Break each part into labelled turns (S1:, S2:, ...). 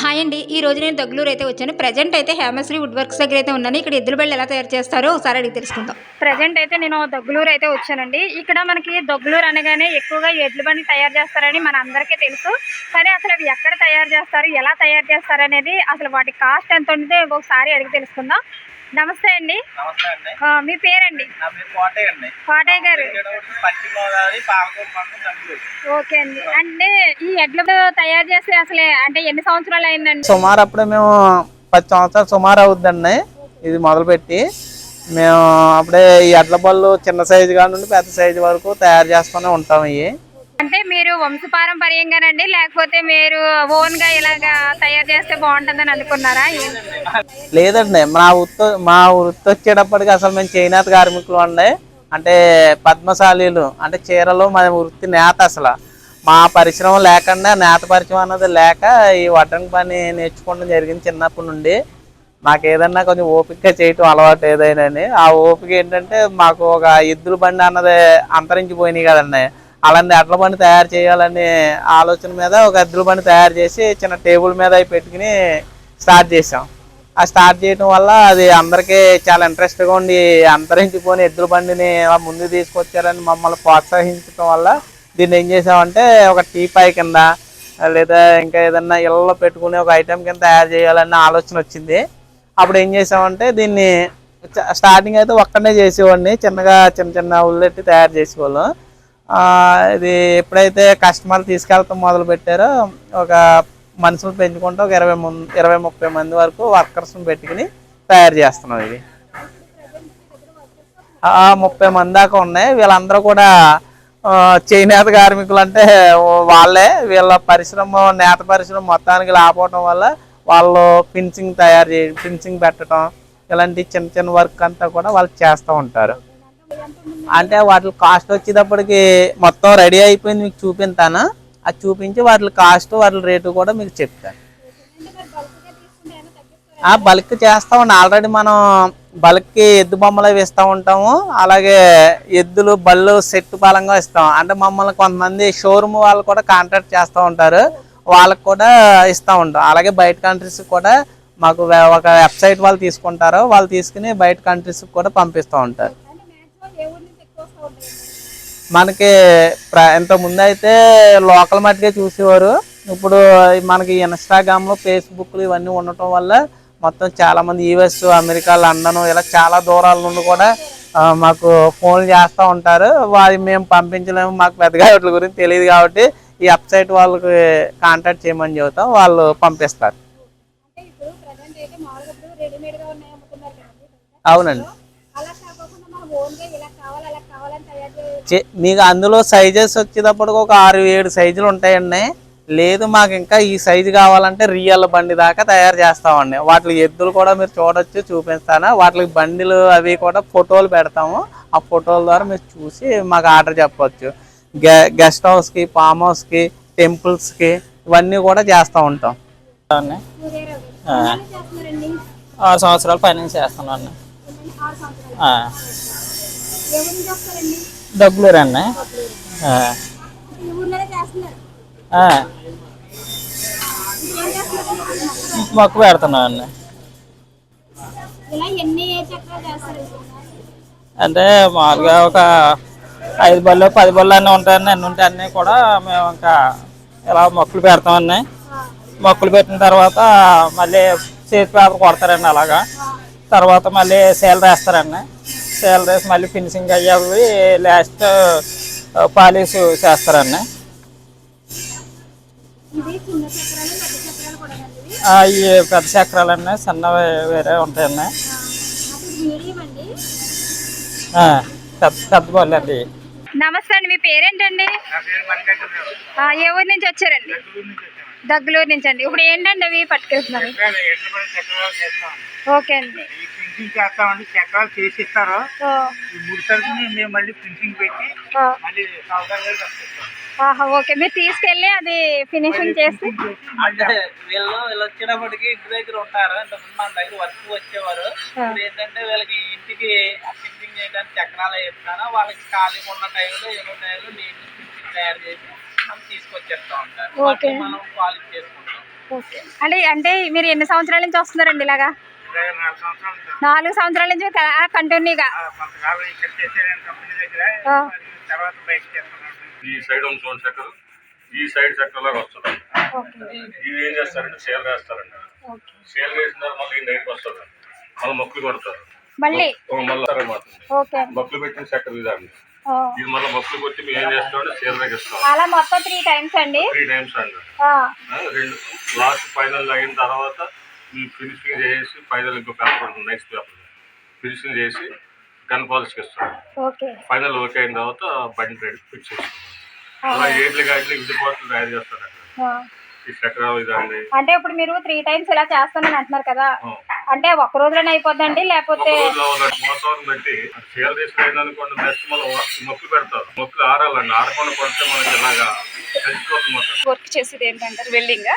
S1: Hi అండి. ఈ రోజు నేను దగ్గులూరు అయితే వచ్చాను. ప్రజెంట్ అయితే హేమశ్రీ వుడ్ వర్క్స్ దగ్గర అయితే ఉన్నాను. ఇక్కడ ఎద్దుల బళ్ళు ఎలా తయారు చేస్తారో ఒకసారి అడిగి తెలుసుకుందాం. ప్రజెంట్ అయితే నేను దగ్గులూరు అయితే వచ్చానండి. ఇక్కడ మనకి దగ్గులూరు అనగానే ఎక్కువగా ఎడ్ల బండి తయారు చేస్తారని మన అందరికీ తెలుసు. కానీ అసలు అవి ఎక్కడ తయారు చేస్తారు ఎలా తయారు చేస్తారు అనేది అసలు వాటి కాస్ట్ ఎంత ఉంటుందో ఒకసారి అడిగి తెలుసుకుందాం. నమస్తే అండి. మీ పేరండి?
S2: నా పేరు కోటయ్య
S1: గారు. ఓకే అండి. అంటే ఈ ఎడ్ల తయారు చేసి అసలు అంటే ఎన్ని సంవత్సరాలు అయిందండి?
S2: సుమారు అప్పుడే మేము పది సంవత్సరాలు సుమారు అవుద్దండి. ఇది మొదలుపెట్టి మేము అప్పుడే ఈ ఎడ్ల బళ్ళు చిన్న సైజు కాడ నుండి పెద్ద సైజు వరకు తయారు చేస్తూనే ఉంటాం ఇవి.
S1: అంటే మీరు వంశపారంపర్యంగానండి లేకపోతే మీరు ఓన్గా ఇలాగా తయారు చేస్తే బాగుంటుందని అనుకున్నారా?
S2: లేదండి మా వృత్తి మా వృత్తి వచ్చేటప్పటికి అసలు మేము చేనేత కార్మికులు అండి. అంటే పద్మశాలీలు అంటే చీరలు మా వృత్తి నేత అసలు. మా పరిశ్రమ లేకుండా నేత పరిచయం అన్నది లేక ఈ వడ్రంగి పని నేర్చుకోవడం జరిగింది చిన్నప్పటి నుండి. మాకు ఏదన్నా కొంచెం ఓపికగా చేయటం అలవాటు ఏదైనా ఆ ఓపిక ఏంటంటే మాకు ఒక ఎద్దుల బండి అన్నది అంతరించిపోయినాయి కదండి. అలాంటి అట్ల బండి తయారు చేయాలనే ఆలోచన మీద ఒక ఎద్దుల బండి తయారు చేసి చిన్న టేబుల్ మీద పెట్టుకుని స్టార్ట్ చేసాం ఆ స్టార్ట్ చేయడం వల్ల అది అందరికీ చాలా ఇంట్రెస్ట్గా ఉండి అంతరించిపోయిన ఎద్దుల బండిని ముందు తీసుకొచ్చారని మమ్మల్ని ప్రోత్సహించడం వల్ల దీన్ని ఏం చేసామంటే ఒక టీ పాయ్ కింద లేదా ఇంకా ఏదన్నా ఇళ్ళలో పెట్టుకునే ఒక ఐటెం కింద తయారు చేయాలన్న ఆలోచన వచ్చింది. అప్పుడు ఏం చేసామంటే దీన్ని స్టార్టింగ్ అయితే ఒక్కనే చేసేవాడిని చిన్నగా చిన్న చిన్న ఉల్లెట్టి తయారు చేసేవాళ్ళం. ఇది ఎప్పుడైతే కస్టమర్లు తీసుకెళ్తాం మొదలు పెట్టారో ఒక మనుషులు పెంచుకుంటూ ఒక ఇరవై ముందు ఇరవై ముప్పై మంది వరకు వర్కర్స్ని పెట్టుకుని తయారు చేస్తున్నాం ఇది. ముప్పై మంది దాకా ఉన్నాయి. వీళ్ళందరూ కూడా చేనేత కార్మికులు అంటే వాళ్ళే. వీళ్ళ పరిశ్రమ నేత పరిశ్రమ మొత్తానికి లాపోవటం వల్ల వాళ్ళు ఫిన్సింగ్ తయారు చేయ ఫినిషింగ్ పెట్టడం ఇలాంటి చిన్న చిన్న వర్క్ అంతా కూడా వాళ్ళు చేస్తూ ఉంటారు. అంటే వాటి కాస్ట్ వచ్చేటప్పటికి మొత్తం రెడీ అయిపోయింది మీకు చూపిస్తాను అది చూపించి వాటి కాస్ట్ వాటి రేటు కూడా మీకు చెప్తాను. ఆ బల్క్ చేస్తామండి ఆల్రెడీ మనం బల్క్కి ఎద్దు బొమ్మలు అవి ఇస్తూ ఉంటాము. అలాగే ఎద్దులు బళ్ళు సెట్ బలంగా ఇస్తాం. అంటే మమ్మల్ని కొంతమంది షోరూమ్ వాళ్ళు కూడా కాంట్రాక్ట్ చేస్తూ ఉంటారు. వాళ్ళకి కూడా ఇస్తూ ఉంటాం. అలాగే బయట కంట్రీస్ కూడా మాకు ఒక వెబ్సైట్ వాళ్ళు తీసుకుంటారు. వాళ్ళు తీసుకుని బయట కంట్రీస్కి కూడా పంపిస్తూ ఉంటారు. మనకి ప్ర ఇంత ముందు అయితే లోకల్ మట్టిగా చూసేవారు. ఇప్పుడు మనకి ఇన్స్టాగ్రామ్లో ఫేస్బుక్లు ఇవన్నీ ఉండటం వల్ల మొత్తం చాలా మంది యూఎస్ అమెరికా లండన్ ఇలా చాలా దూరాల నుండి కూడా మాకు ఫోన్లు చేస్తూ ఉంటారు. వారి మేము పంపించలేము మాకు పెద్దగా వాటి గురించి తెలియదు కాబట్టి ఈ వెబ్సైట్ వాళ్ళకి కాంటాక్ట్ చేయమని చెబుతాం వాళ్ళు పంపిస్తారు. అవునండి. మీకు అందులో సైజెస్ వచ్చేటప్పుడు ఒక ఆరు ఏడు సైజులు ఉంటాయండి. లేదు మాకు ఇంకా ఈ సైజు కావాలంటే రియల్ బండి దాకా తయారు చేస్తామండి. వాటి ఎద్దులు కూడా మీరు చూడొచ్చు చూపిస్తాను. వాటికి బండిలు అవి కూడా ఫోటోలు పెడతాము. ఆ ఫోటోల ద్వారా మీరు చూసి మాకు ఆర్డర్ చెప్పవచ్చు గె గెస్ట్ హౌస్కి ఫామ్ హౌస్కి టెంపుల్స్కి ఇవన్నీ కూడా చేస్తూ ఉంటాం.
S3: ఆరు సంవత్సరాల పైన చేస్తున్నాను డబ్బులు రండి మొక్కు పెడుతున్నాను అండి అంటే మామూలుగా ఒక ఐదు బళ్ళు పది బళ్ళు అన్నీ ఉంటాయండి అన్నీ ఉంటే అన్నీ కూడా మేము ఇంకా ఇలా మొక్కలు పెడతామండి మొక్కలు పెట్టిన తర్వాత మళ్ళీ చేతి పేపర్ కొడతారండి అలాగా. తర్వాత మళ్ళీ సేల్ వేస్తారండి సేల్ వేసి మళ్ళీ ఫినిషింగ్ అయ్యేవి లాస్ట్ పాలిష్ చేస్తారండి ఆ, ఈ పెద్ద చక్రాలన్నీ చిన్నవి వేరే ఉంటాయండి ఆ, పెద్ద పెద్ద అండి.
S1: నమస్తే అండి మీ పేరేంటండి? ఏ ఊరు నుంచి వచ్చారండి? దగ్గలూరు నుంచి అండి. ఇప్పుడు ఏంటండి అవి పట్టుకెళ్తున్నారు? ఓకే అండి.
S2: ప్రింటింగ్ చేస్తామండి. చక్రాలు చేసి ఇస్తారు
S1: ఓ,
S2: ఈ మూడు సరుకుని మేము మళ్ళీ ప్రింటింగ్ పెట్టి మళ్ళీ సాగుదారు గారికి పంపిస్తాం
S1: ఆహా, ఓకే. మీరు తీసుకెళ్ళి అది ఫినిషింగ్ చేసి
S2: అంటే వీళ్ళు వీళ్ళు వచ్చేటప్పటికి ఇంటి దగ్గర ఉంటారు. ఇంతకుముందు మన దగ్గర వర్క్ వచ్చేవారు. ఇప్పుడు ఏంటంటే వీళ్ళకి ఇంటికి ప్రింటింగ్ చేయడానికి చక్రాలు వేస్తాను వాళ్ళకి ఖాళీ ఉన్న టైంలో ఏదో టైంలో నీట్ ప్రింటింగ్ తయారు చేసి మనం తీసుకొచ్చేస్తా ఉంటారు.
S1: ఓకే.
S2: వాటిని మనం పాలిష్ చేసుకుంటాం.
S1: ఓకే. అంటే అంటే మీరు ఎన్ని సంవత్సరాల నుంచి వస్తున్నారండి ఇలాగా? నాలుగు సంవత్సరాల నుంచి కంటిన్యూగా.
S4: ఈ సైడ్ ఉంది చూడండి చక్కెర ఈ సైడ్ చక్కెర లాగా వస్తుంది.
S1: ఓకే.
S4: ఇవి ఏం చేస్తారంటే సేల్ వేస్తారండి.
S1: ఓకే.
S4: సేల్ వేసిన తర్వాత మళ్ళీ నైట్కి వస్తుంది మళ్ళీ మొక్కులు కొడతారు.
S1: మళ్ళీ?
S4: ఓ మళ్ళీ మొక్కులు పెట్టిన చక్కెర ఇదండి. ఇది మళ్ళీ మొక్కులు కొట్టి మేము ఏం చేస్తామంటే సేల్ దగ్గర ఇస్తాం.
S1: అలా మొత్తం త్రీ టైమ్స్ అండి?
S4: త్రీ టైమ్స్ అండి. రెండు. లాస్ట్ ఫైనల్ అయిన తర్వాత ఈ ఫినిషింగ్ చేసి ఫైనల్ ఇంకో పేపర్ ఉంటుంది నెక్స్ట్ పేపర్. ఫినిషింగ్ చేసి గన్ పాలిష్కి ఇస్తాం
S1: ఓకే.
S4: ఫైనల్ ఓకే అయిన తర్వాత బండి రెడీ ఫిక్స్ చేస్తాం అలా ఏట్లు గాట్లు విడిపోట్లు తయారు చేస్తారు అక్కడ. ఈ చక్ర ఇదండి.
S1: అంటే ఇప్పుడు మీరు త్రీ టైమ్స్ ఇలా చేస్తానని అంటున్నారు కదా. అంటే ఒక్క రోజులోనే అయిపోద్దండి లేకపోతే
S4: ఒక మళ్ళీ మొక్కులు పెడతారు. మొక్కులు ఆరాలండి. కొడితే మనకి ఇలాగా
S5: వర్క్ చేసేది ఏంటంటారు? Welding?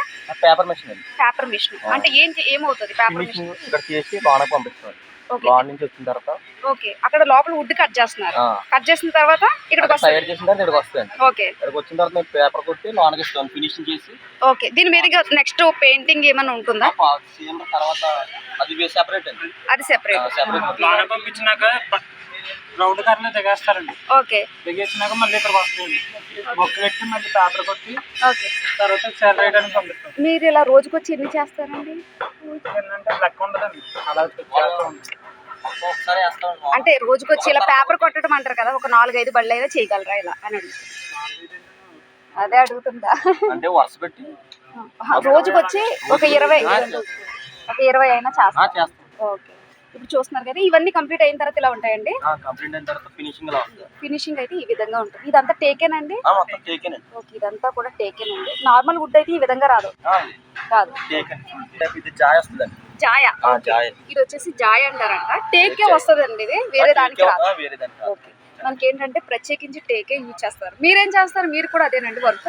S6: Paper machine
S5: paper machine. అంటే ఏం ఏమవుతుంది పేపర్ మిషన్?
S6: ఇక్కడ చేసి పంపిస్తున్నాం
S5: ఓకే
S6: లోన్ నుంచి వచ్చిన తర్వాత
S5: ఓకే. అక్కడ లోపల వుడ్ కట్ చేస్తున్నారు.
S6: ఆ,
S5: కట్ చేసిన తర్వాత ఇక్కడికి వస్తుంది
S6: తయారు చేసిన తర్వాత ఇక్కడికి వస్తుంది
S5: ఓకే.
S6: ఇక్కడికి వచ్చిన తర్వాత మేము పేపర్ కొట్టి లోనకి ఇస్తాం ఫినిషింగ్ చేసి
S5: ఓకే. దీని మీద నెక్స్ట్ పెయింటింగ్ ఏమైనా ఉంటుందా?
S6: సేమ్ తర్వాత అది సెపరేట్ అండి.
S5: అది సెపరేట్
S6: సెపరేట్
S7: లోన పంపించినాక రౌండ్ కార్లో దిగేస్తారండి
S5: ఓకే.
S7: దిగేసినాక మళ్ళీ ఇక్కడికి వస్తాయండి. మొక్క పెట్టి మళ్ళీ పేపర్ కొట్టి
S5: ఓకే.
S7: తర్వాత సేల్ రేయడానికి పంపిస్తాం.
S5: మీరు ఇలా రోజుకి వచ్చి ఎన్ని చేస్తారండి?
S7: ఏంటంటే లెక్క ఉండదండి. అలా చేస్తూ ఉంటాం.
S5: అంటే రోజుకి వచ్చి ఇలా పేపర్ కొట్టడం అంటారు కదా ఒక నాలుగైదు బళ్ళు అయినా చేయగలరా ఇలా అని అదే అడుగుతుందా?
S6: అంటే వరుస పెట్టి.
S5: ఆహా, రోజుకి వచ్చి ఒక ఇరవై ఒక ఇరవై అయినా
S6: చేస్తాం.
S5: ఓకే. ఇప్పుడు చూస్తున్నారు కదా ఇవన్నీ కంప్లీట్ అయిన తర్వాత ఇలా ఉంటాయండి?
S6: కంప్లీట్ అయిన తర్వాత ఫినిషింగ్
S5: అయితే ఈ విధంగా ఉంటుంది. ఇదంతా టేకెన్ అండి? ఓకే ఇదంతా కూడా టేకెన్ అండి నార్మల్ వుడ్ అయితే ఈ విధంగా రాదు. కాదు
S6: ఇది జాయ్ వస్తుందండి.
S5: జాయ. ఇది వచ్చేసి జాయ అంటారంట. టేకే వస్తుందండి ఇది. వేరే దానికి. ఓకే. మనకి ఏంటంటే ప్రత్యేకించి టేకే యూజ్ చేస్తారు. మీరేం చేస్తారు? మీరు కూడా అదేనండి వర్క్.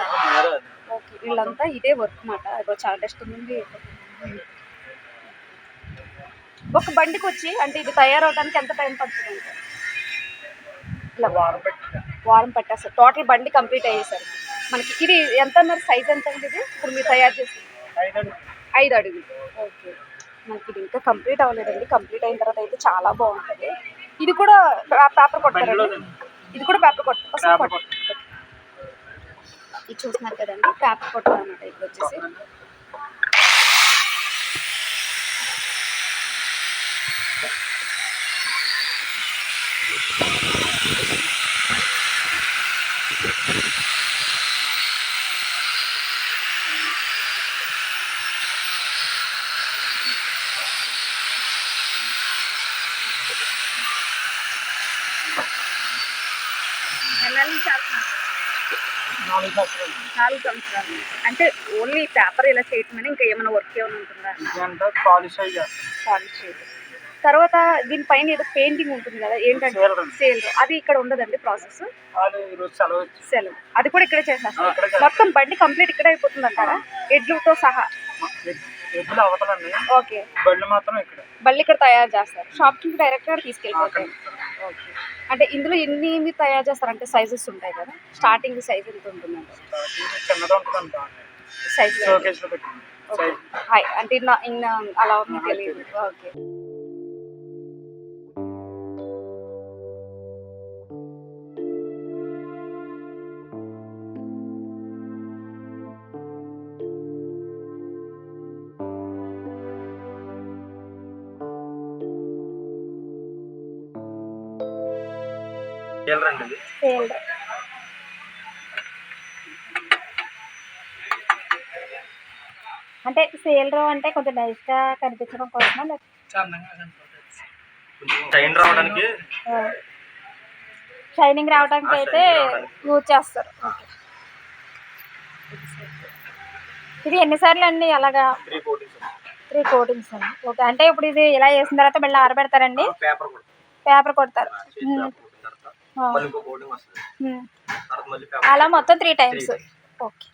S5: ఓకే. వీళ్ళంతా ఇదే వర్క్ మాట అదో చాలా డస్ట్ ఉంది. ఒక బండికి వచ్చి అంటే ఇది తయారవడానికి ఎంత టైం పడుతుంది? ఇలా వారం వారం పట్టేస్తారు. టోటల్ బండి కంప్లీట్ అయ్యేసరికి. మనకి ఇది ఎంత అన్నారు సైజ్ ఎంత ఇది? ఇప్పుడు మీరు తయారు చేసి ఐదు అడుగులు. ఓకే. మనకి ఇది ఇంకా కంప్లీట్ అవ్వలేదండి. కంప్లీట్ అయిన తర్వాత అయితే చాలా బాగుంటుంది. ఇది కూడా పేపర్ కొట్టారండి ఇది కూడా పేపర్ కొట్టారు ఇది చూస్తున్నారు కదండి పేపర్ కొట్టారు అనమాట ఇది వచ్చేసి నెలల నుంచి చేస్తున్నారు.
S7: నాలుగు సంవత్సరాలు.
S5: అంటే ఓన్లీ పేపర్ ఇలా చేయటమని? ఇంకా ఏమైనా వర్క్ ఏమైనా ఉంటుందా?
S7: పాలిష్
S5: పాలిష్ తర్వాత దీనిపైన ఏదో పెయింటింగ్ ఉంటుంది కదా ఏంటంటే. సేల్ అది ఇక్కడ ఉండదండి ప్రాసెస్
S7: సెలవు
S5: అది కూడా ఇక్కడే
S7: చేస్తాం.
S5: మొత్తం బండి కంప్లీట్ ఇక్కడే అయిపోతుంది అంటారా? ఎడ్లతో సహా.
S7: అవతలండి.
S5: ఓకే.
S7: బళ్ళు మాత్రం ఇక్కడ.
S5: బళ్ళు ఇక్కడ తయారు చేస్తారు. షాప్కి డైరెక్ట్గా తీసుకెళ్ళిపోతారు ఓకే అంటే ఇందులో ఎన్ని ఎన్ని తయారు చేస్తారు? అంటే సైజెస్ ఉంటాయి కదా. స్టార్టింగ్ సైజ్ ఎంత సైజ్
S7: సైజ్
S5: హాయ్ అంటే ఇన్న ఇన్న అలా మీకు తెలియదు. ఓకే
S1: సేల్ అంటే సేల్ అంటే కొంచెం నైస్గా కనిపించడం కోసమా
S6: టైం రావడానికి
S1: షైనింగ్ రావడానికి అయితే యూజ్ చేస్తారు. ఇది ఎన్నిసార్లు అండి అలాగా?
S6: త్రీ కోటింగ్స్
S1: అండి. ఓకే. అంటే ఇప్పుడు ఇది ఇలా వేసిన తర్వాత మళ్ళీ ఆరబెడతారండి?
S6: పేపర్
S1: కొడతారు.
S6: మళ్ళీ ఇంకో కోటింగ్ వస్తుంది.
S1: ఉమ్.
S6: తర్వాత మళ్ళీ పేపర్
S1: అలా మొత్తం త్రీ టైమ్స్ ఓకే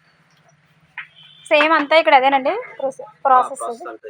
S1: సేమ్ అంతా ఇక్కడ అదేనండి? ప్రాసెస్ ప్రాసెస్
S6: ప్రాసెస్ అంతా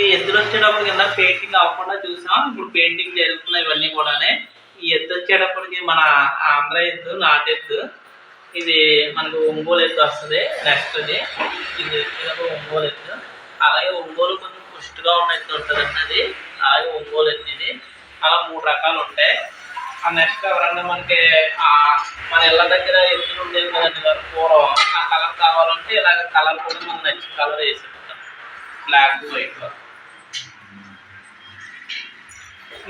S8: ఎద్దులు వచ్చేటప్పుడు కింద పెయింటింగ్ అవ్వకుండా చూసాం ఇప్పుడు పెయింటింగ్ జరుగుతున్నాయి ఇవన్నీ కూడానే. ఈ ఎద్దు వచ్చేటప్పటికి మన ఆంధ్ర ఎద్దు నాటెద్దు ఇది మనకు ఒంగోలు ఎద్దు వస్తుంది నెక్స్ట్ ఇది. ఇది వచ్చేటప్పుడు ఒంగోలు ఎద్దు అలాగే ఒంగోలు కొంచెం పుష్టిగా ఉన్న ఎద్దు ఉంటుంది అన్నది. అలాగే ఒంగోలు ఎద్దు ఇది. అలా మూడు రకాలు ఉంటాయి. ఆ నెక్స్ట్ ఎవరన్నా మనకి మన ఇళ్ళ దగ్గర ఎద్దులు ఉండేవి కదండి వారు పూర్వం. ఆ కలర్ కావాలంటే ఇలాగ కలర్ కూడా మనకు నచ్చిన కలర్ వేసి బ్లాక్ వైట్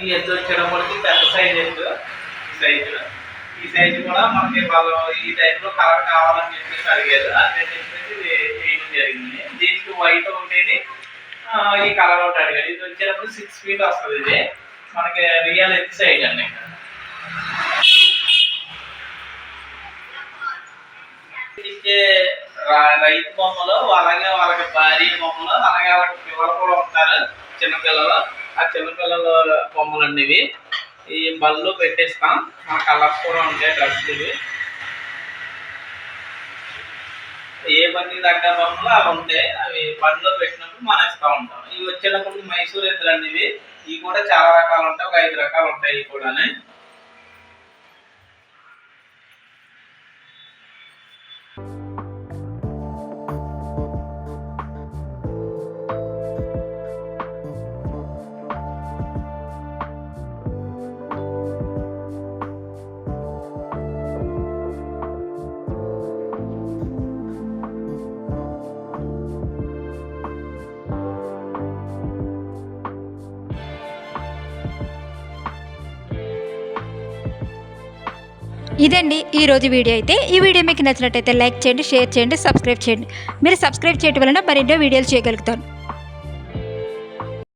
S8: ఈ ఎద్దు వచ్చేటప్పటికి పెద్ద సైజ్ ఎద్దు ఈ సైజు ఈ సైజు కూడా మనకి వాళ్ళు ఈ టైప్లో కలర్ కావాలని చెప్పేసి అడిగారు. అదే చెప్పేసి చేయడం జరిగింది. దీనికి వైట్ ఒకటి ఈ కలర్ ఒకటి అడిగారు. ఇది వచ్చేటప్పుడు సిక్స్ ఫీట్ వస్తుంది ఇది. మనకి రియల్ ఎత్ సైజ్ అండి. ఇచ్చే రైతు బొమ్మలు అలాగే వాళ్ళకి భార్య బొమ్మలు అలాగే వాళ్ళకి పిల్లలు కూడా ఉంటారు చిన్నపిల్లలు. ఆ చిన్నపిల్లల బొమ్మలు అనేవి ఈ బళ్ళు పెట్టేస్తాం. మన కలర్స్ కూడా ఉంటాయి డ్రెస్సులు ఇవి ఏ బండి తగ్గ బొమ్మలు అవి ఉంటాయి. అవి బండిలో పెట్టినప్పుడు మనం ఇస్తూ ఉంటాం. ఇవి వచ్చేటప్పుడు మైసూర్ ఎద్దులు అనేవి ఇవి కూడా చాలా రకాలు ఉంటాయి. ఒక ఐదు రకాలు ఉంటాయి ఇవి కూడా
S1: ఇదండి ఈ రోజు వీడియో అయితే. ఈ వీడియో మీకు నచ్చినట్టయితే లైక్ చేయండి షేర్ చేయండి సబ్స్క్రైబ్ చేయండి. మీరు సబ్స్క్రైబ్ చేయడం వలన మరెన్నో వీడియోలు చేయగలుగుతాను.